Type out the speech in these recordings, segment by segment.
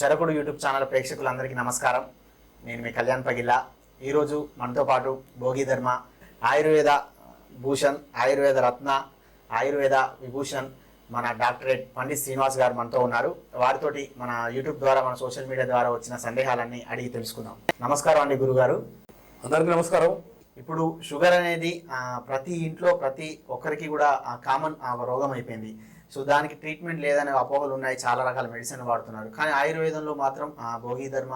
తమ్ముడు YouTube channel ప్రేక్షకులందరికీ నమస్కారం. నేను మీ కళ్యాణ్ పగిల్ల. ఈరోజు మనతో పాటు భోగి ధర్మ ఆయుర్వేద భూషణ్ ఆయుర్వేద రత్న ఆయుర్వేద విభూషణ్ మన డాక్టరేట్ పండిత్ శ్రీనివాస్ గారు మనతో ఉన్నారు. వారితోటి మన యూట్యూబ్ ద్వారా మన సోషల్ మీడియా ద్వారా వచ్చిన సందేహాలన్నీ అడిగి తెలుసుకుందాం. నమస్కారం అండి గురుగారు. అందరికీ నమస్కారం. ఇప్పుడు షుగర్ అనేది ప్రతి ఇంట్లో ప్రతి ఒక్కరికి కూడా కామన్ రోగం అయిపోయింది. సో దానికి ట్రీట్మెంట్ లేదనే అపోహలు ఉన్నాయి చాలా రకాల మెడిసిన్ వాడుతున్నారు. కానీ ఆయుర్వేదంలో మాత్రం భోగిధర్మ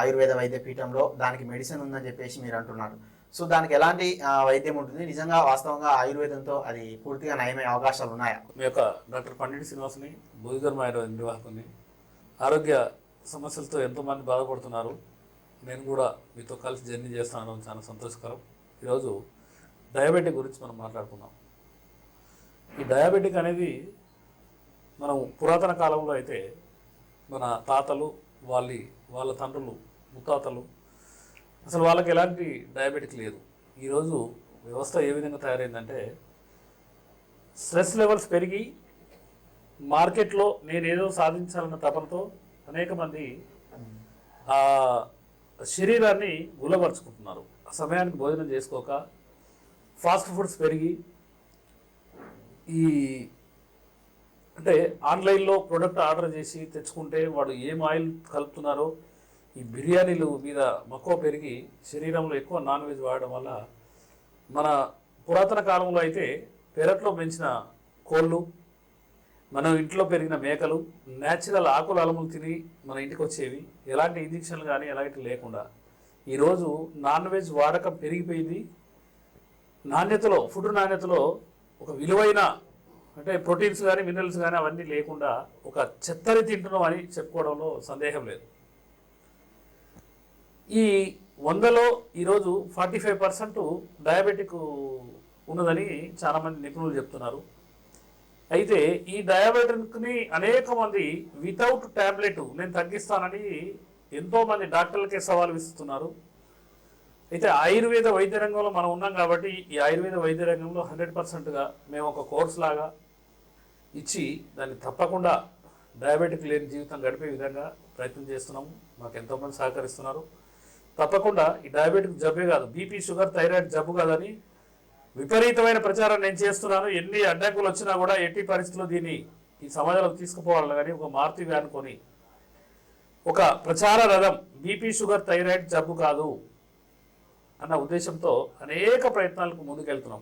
ఆయుర్వేద వైద్య పీఠంలో దానికి మెడిసిన్ ఉందని చెప్పేసి మీరు అంటున్నారు. సో దానికి ఎలాంటి వైద్యం ఉంటుంది? నిజంగా వాస్తవంగా ఆయుర్వేదంతో అది పూర్తిగా నయమయ్యే అవకాశాలు ఉన్నాయా? మీ యొక్క డాక్టర్ పండిట్ శ్రీనివాస్ని భోగిధర్మ ఆయుర్వేద నిర్వాహకుని ఆరోగ్య సమస్యలతో ఎంతోమంది బాధపడుతున్నారు. నేను కూడా మీతో కలిసి జర్నీ చేస్తాను చాలా సంతోషకరం. ఈరోజు డయాబెటిక్ గురించి మనం మాట్లాడుకుందాం. ఈ డయాబెటిక్ అనేది మనం పురాతన కాలంలో అయితే మన తాతలు వాళ్ళ వాళ్ళ తండ్రులు ముత్తాతలు అసలు వాళ్ళకి ఎలాంటి డయాబెటిక్ లేదు. ఈరోజు వ్యవస్థ ఏ విధంగా తయారైందంటే స్ట్రెస్ లెవెల్స్ పెరిగి మార్కెట్లో నేను ఏదో సాధించాలన్న తపనతో అనేక మంది ఆ శరీరాన్ని గులపరుచుకుంటున్నారు ఆ సమయానికి భోజనం చేసుకోక ఫాస్ట్ ఫుడ్స్ పెరిగి ఈ అంటే ఆన్లైన్లో ప్రోడక్ట్ ఆర్డర్ చేసి తెచ్చుకుంటే వాడు ఏం ఆయిల్ కలుపుతున్నారో ఈ బిర్యానీలు మీద మక్కువ పెరిగి శరీరంలో ఎక్కువ నాన్ వెజ్ వాడడం వల్ల మన పురాతన కాలంలో అయితే పెరట్లో పెంచిన కోళ్ళు మనం ఇంట్లో పెరిగిన మేకలు న్యాచురల్ ఆకుల అలములు తిని మన ఇంటికి వచ్చేవి. ఎలాంటి ఇంజక్షన్లు కానీ ఎలాంటి లేకుండా. ఈరోజు నాన్ వెజ్ వాడకం పెరిగిపోయింది. నాణ్యతలో ఫుడ్ నాణ్యతలో ఒక విలువైన అంటే ప్రోటీన్స్ కానీ మినరల్స్ కానీ అవన్నీ లేకుండా ఒక చెత్తని తింటున్నాం అని చెప్పుకోవడంలో సందేహం లేదు. ఈ వందలో ఈరోజు ఫార్టీ ఫైవ్ పర్సెంట్ డయాబెటిక్ ఉన్నదని చాలామంది నిపుణులు చెప్తున్నారు. అయితే ఈ డయాబెటిక్ని అనేక మంది వితౌట్ ట్యాబ్లెట్ నేను తగ్గిస్తానని ఎంతోమంది డాక్టర్లకే సవాల్ విస్తున్నారు. అయితే ఆయుర్వేద వైద్య రంగంలో మనం ఉన్నాం కాబట్టి ఈ ఆయుర్వేద వైద్య రంగంలో హండ్రెడ్ పర్సెంట్గా మేము ఒక కోర్స్ లాగా ఇచ్చి దాన్ని తప్పకుండా డయాబెటిక్ లేని జీవితం గడిపే విధంగా ప్రయత్నం చేస్తున్నాము. మాకు ఎంతోమంది సహకరిస్తున్నారు. తప్పకుండా ఈ డయాబెటిక్ జబ్బే కాదు బీపీ షుగర్ థైరాయిడ్ జబ్బు కాదని విపరీతమైన ప్రచారం నేను చేస్తున్నాను. ఎన్ని అడ్డంకులు వచ్చినా కూడా ఎట్టి పరిస్థితుల్లో దీన్ని ఈ సమాజంలోకి తీసుకుపోవాలని కానీ ఒక మారుతి అనుకొని ఒక ప్రచార రథం బీపీ షుగర్ థైరాయిడ్ జబ్బు కాదు. అన్న ఉద్దేశంతో అనేక ప్రయత్నాలకు ముందుకెళ్తున్నాం.